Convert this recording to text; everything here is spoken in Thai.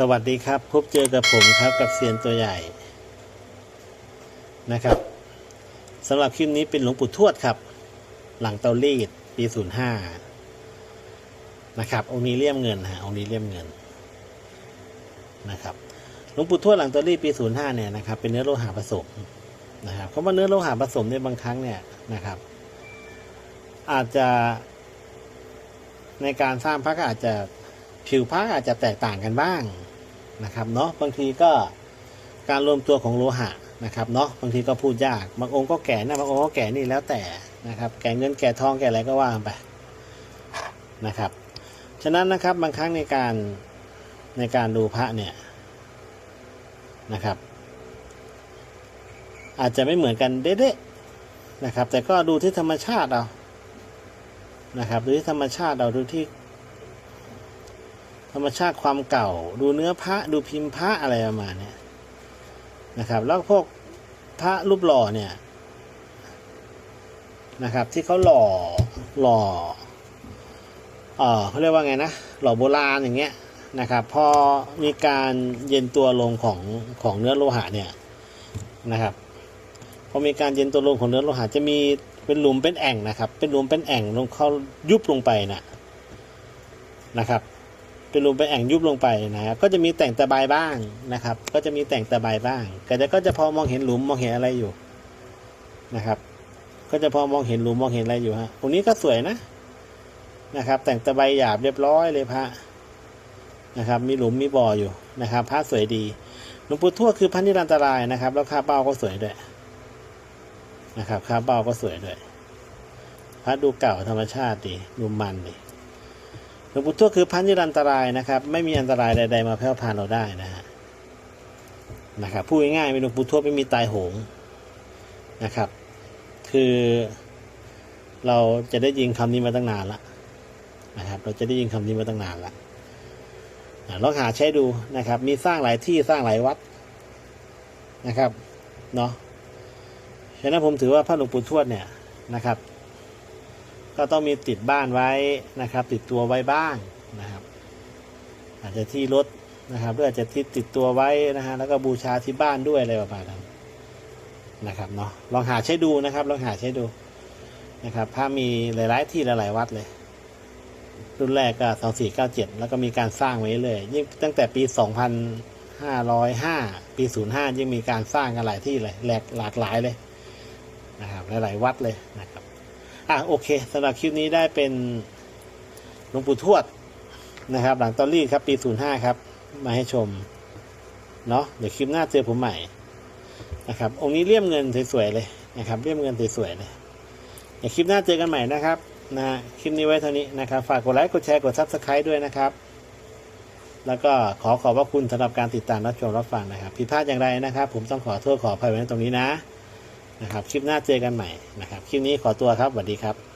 สวัสดีครับ พบเจอกับผมครับกับเซียนตัวใหญ่นะครับสำหรับคลิปนี้เป็นหลวงปู่ทวดครับ หลังเตารีดปีศูนย์ห้านะครับองค์นี้เลี่ยมเงินฮะองค์นี้เลี่ยมเงินนะครับหลวงปู่ทวดหลังเตารีดปีศูนย์ห้าเนี่ยนะครับเป็นเนื้อโลหะผสมนะครับคำว่าเนื้อโลหะผสมเนี่ยบางครั้งเนี่ยนะครับ อาจจะในการสร้างพระก็อาจจะ ผิวพระอาจจะแตกต่างกันบ้างนะครับเนาะบางทีก็การรวมตัวของโลหะนะครับเนาะบางทีก็พูดยากบางองค์ก็แก่นะบางองค์ก็แก่นี่แล้วแต่นะครับ แก่เงินแก่ทองแก่อะไรก็ว่าไปนะครับ ฉะนั้นนะครับบางครั้งในการในการดูพระเนี่ยนะครับ อาจจะไม่เหมือนกันเด๊ะๆนะครับ แต่ก็ดูที่ธรรมชาติเอานะครับดูที่ธรรมชาติเราดูที่ ธรรมชาติความเก่า ดูเนื้อพระดูพิมพ์พระอะไรประมาณเนี้ยนะครับ แล้วพวกพระรูปหล่อเนี่ยนะครับ ที่เขาหล่อหล่อเออเขาเรียกว่าไงนะ หล่อโบราณอย่างเงี้ยนะครับพอมีการเย็นตัวลงของของเนื้อโลหะเนี่ยนะครับพอมีการเย็นตัวลงของเนื้อโลหะจะมีเป็นหลุมเป็นแอ่งนะครับ เป็นหลุมเป็นแอ่งลงเขายุบลงไปนะนะครับ เป็นหลุมเป็นแอ่งยุบลงไปนะครับก็จะมีแต่งตะไบบ้างนะครับ ก็จะมีแต่งตะไบบ้างแต่ก็จะพอมองเห็นหลุมมองเห็นอะไรอยู่นะครับ ก็จะพอมองเห็นหลุมมองเห็นอะไรอยู่ฮะตรงนี้ก็สวยนะนะครับ แต่งตะไบหยาบเรียบร้อยเลยพระนะครับ มีหลุมมีบ่ออยู่นะครับพระสวยดีหลวงปู่ทวดคือพระนิรันตรายนะครับ แล้วคาเป้าก็สวยด้วยนะครับคาเบ้าก็สวยด้วยพระดูเก่าธรรมชาติดีดูมันดี ลวงปู่ทวดคือพระนิรันตรายนะครับ ไม่มีอันตรายใด ๆ มาแพร่พานเราได้นะฮะนะครับพูดง่ายๆหลวงปู่ทวดไม่มีตายโหงนะครับ คือเราจะได้ยินคำนี้มาตั้งนานละนะครับ เราจะได้ยินคำนี้มาตั้งนานละอะลองหาใช้ดูนะครับ มีสร้างหลายที่สร้างหลายวัดนะครับเนาะฉะนั้นผมถือว่าพระหลวงปู่ทวดเนี่ยนะครับ ก็ต้องมีติดบ้านไว้นะครับ ติดตัวไว้บ้างนะครับ อาจจะที่รถนะครับหรืออาจจะที่ติดตัวไว้นะฮะแล้วก็บูชาที่บ้านด้วยอะไรประมาณนั้นนะครับเนาะลองหาใช้ดูนะครับลองหาใช้ดูนะครับพระมีหลาย ๆ ที่หลาย ๆ วัดเลยรุ่นแรกก็สองสี่เก้าเจ็ดแล้วก็มีการสร้างไว้เลยยิ่งตั้งแต่ปีสองพันห้าร้อยห้าปีศูนย์ห้ายิ่งมีการสร้างกันหลายที่เลยแหลกหลากหลายเลยนะครับหลาย ๆ วัดเลยนะครับ อะโอเคสำหรับคลิปนี้ได้เป็นหลวงปู่ทวดนะครับ หลังตอรี่ครับ ปี 05 ครับ มาให้ชม เนาะเดี๋ยวคลิปหน้าเจอผมใหม่นะครับ องค์นี้เลี่ยมเงินสวยๆเลยนะครับ เลี่ยมเงินสวยๆเลยเดี๋ยวคลิปหน้าเจอกันใหม่นะครับนะคลิปนี้ไว้เท่านี้นะครับ ฝากกดไลค์กดแชร์กดซับสไครต์ด้วยนะครับ แล้วก็ขอขอบพระคุณสำหรับการติดตามรับชมรับฟังนะครับ ผิดพลาดอย่างไรนะครับ ผมต้องขอโทษขออภัยไว้ตรงนี้นะ นะครับ คลิปหน้าเจอกันใหม่นะครับ คลิปนี้ขอตัวครับสวัสดีครับ